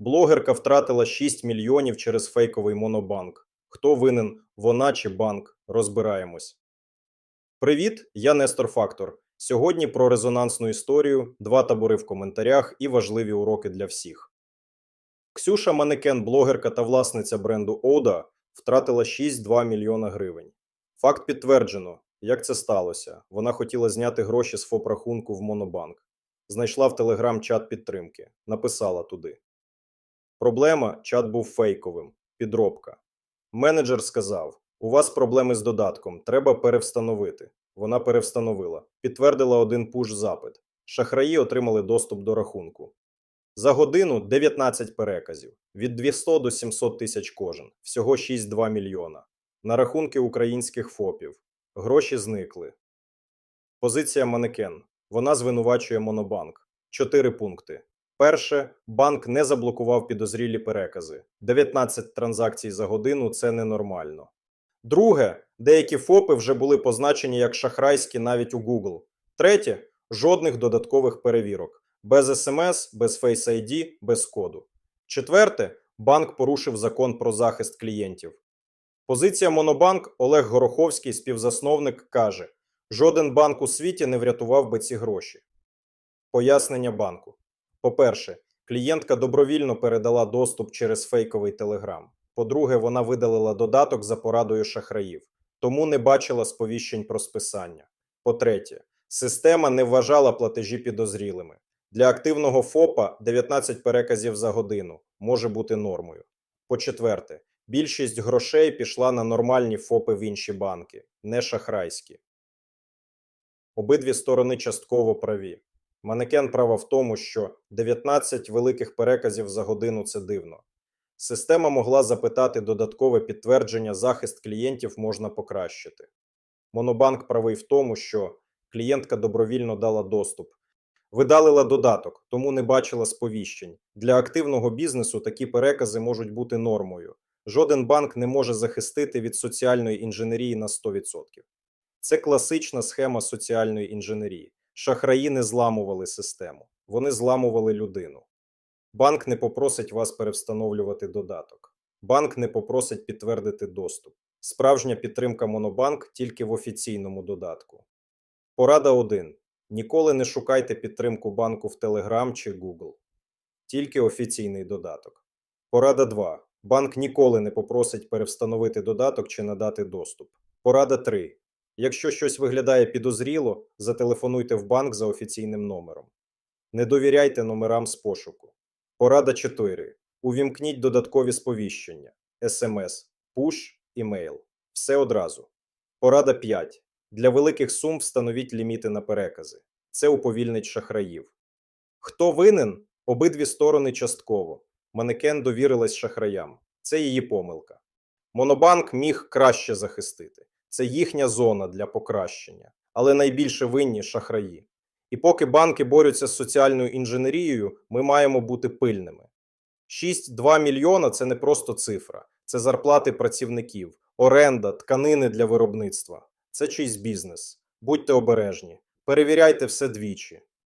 Блогерка втратила 6 мільйонів через фейковий монобанк. Хто винен, вона чи банк? Розбираємось. Привіт, я Нестор Фактор. Сьогодні про резонансну історію, два табори в коментарях і важливі уроки для всіх. Ксюша Манекен, блогерка та власниця бренду Ода, втратила 6,2 мільйона гривень. Факт підтверджено. Як це сталося? Вона хотіла зняти гроші з ФОП-рахунку в Монобанк. Знайшла в Телеграм чат підтримки, написала туди. Проблема чат був фейковим, підробка. Менеджер сказав: У вас проблеми з додатком, треба перевстановити. Вона перевстановила, підтвердила один пуш запит. Шахраї отримали доступ до рахунку. За годину 19 переказів від 200 до 700 тисяч кожен, всього 6,2 мільйона. На рахунки українських ФОПів. Гроші зникли. Позиція манекен. Вона звинувачує Монобанк. Чотири пункти. Перше, банк не заблокував підозрілі перекази. 19 транзакцій за годину це ненормально. Друге, деякі ФОПи вже були позначені як шахрайські навіть у Google. Третє, жодних додаткових перевірок. Без смс, без Face ID, без коду. Четверте, банк порушив закон про захист клієнтів. Позиція Монобанк Олег Гороховський, співзасновник, каже: жоден банк у світі не врятував би ці гроші. Пояснення банку. По-перше, клієнтка добровільно передала доступ через фейковий телеграм. По-друге, вона видалила додаток за порадою шахраїв, тому не бачила сповіщень про списання. По-третє, система не вважала платежі підозрілими. Для активного ФОПа 19 переказів за годину може бути нормою. По-четверте, більшість грошей пішла на нормальні ФОПи в інші банки, не шахрайські. Обидві сторони частково праві. Манекен права в тому, що 19 великих переказів за годину це дивно. Система могла запитати додаткове підтвердження, захист клієнтів можна покращити. Монобанк правий в тому, що клієнтка добровільно дала доступ. Видалила додаток, тому не бачила сповіщень. Для активного бізнесу такі перекази можуть бути нормою. Жоден банк не може захистити від соціальної інженерії на 100%. Це класична схема соціальної інженерії. Шахраї не зламували систему, вони зламували людину. Банк не попросить вас перевстановлювати додаток. Банк не попросить підтвердити доступ. Справжня підтримка Монобанк тільки в офіційному додатку. Порада 1. Ніколи не шукайте підтримку банку в Telegram чи Google. Тільки офіційний додаток. Порада 2. Банк ніколи не попросить перевстановити додаток чи надати доступ. Порада 3. Якщо щось виглядає підозріло, зателефонуйте в банк за офіційним номером. Не довіряйте номерам з пошуку. Порада 4. Увімкніть додаткові сповіщення: SMS, Push, імейл. Все одразу. Порада 5. Для великих сум встановіть ліміти на перекази. Це уповільнить шахраїв. Хто винен? Обидві сторони частково. Манекен довірилась шахраям. Це її помилка. Монобанк міг краще захистити. Це їхня зона для покращення, але найбільше винні шахраї. І поки банки борються з соціальною інженерією, ми маємо бути пильними. 6-2 мільйона це не просто цифра, це зарплати працівників, оренда, тканини для виробництва. Це чийсь бізнес. Будьте обережні, перевіряйте все двічі.